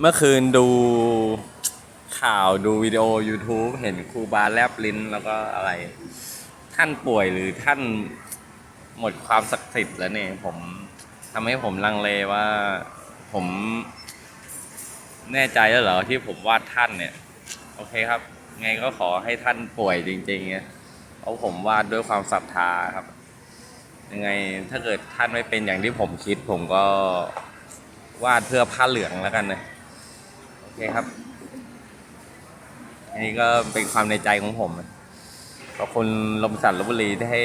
เมื่อคืนดูข่าวดูวิดีโอ YouTube เห็นครูบาแลบลิ้นแล้วก็อะไร ท่านป่วยหรือท่านหมดความศักดิ์สิทธิ์แล้วเนี่ย ผมทำให้ผมลังเลว่าผมแน่ใจแล้วเหรอที่ผมวาดท่านเนี่ย โอเคครับ ไงก็ขอให้ท่านป่วยจริงๆเนี่ยเพราะผมวาดด้วยความศรัทธาครับ ยังไงถ้าเกิดท่านไม่เป็นอย่างที่ผมคิด ผมก็วาดเพื่อผ้าเหลืองแล้วกันนะ เคครับ อันนี้ก็เป็นความในใจของผม ขอบคุณลมสันลบบุรีที่ให้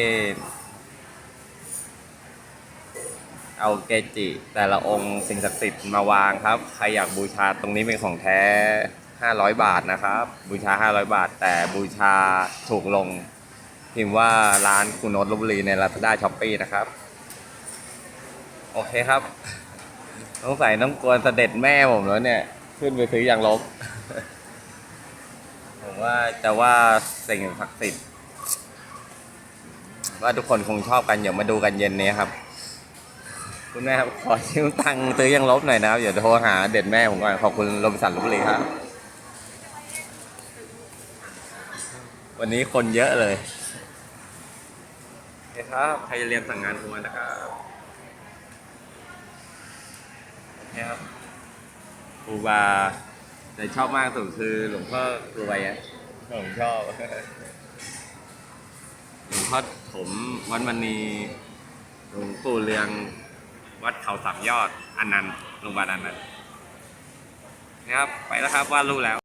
เอาเกจิ แต่ละองค์สิ่งศักดิ์สิทธิ์มาวางครับ ใครอยากบูชาตรงนี้เป็นของแท้ 500 บาทนะครับ บูชา 500 บาท แต่บูชาถูกลง พิมพ์ว่าร้านคุณโนตลบบุรีใน Lazada s h o p e e นะครับ โอเคครับต้องใส่ต้องกวนเสด็จแม่ผมแล้วเนี่ย ขึ้นไปซื้อยางลบ ผมว่าจะว่าสิ่งศักดิ์สิทธิ์ว่าทุกคนคงชอบกันเดี๋ยวมาดูกันเย็นนี้ครับ คุณแม่ครับขอยืมตังค์ซื้อยางลบหน่อยนะครับ เดี๋ยวโทรหาเด็ดแม่ผมก่อนขอบคุณลมสันลบบุรีครับ วันนี้คนเยอะเลยโอเคครับใครจะเรียนสั่งงานคุณมานะครับโอเคครับ ครูบาแต่ชอบมากสุดคือหลวงพ่อกรวยอะผมชอบหลวงพ่อผมวัดมณีหลวงปู่เรืองวัดเขาสามยอดอันนันต์โรงพยาบาลอันนันต์นะครับ ไปแล้วครับวาดรูปแล้ว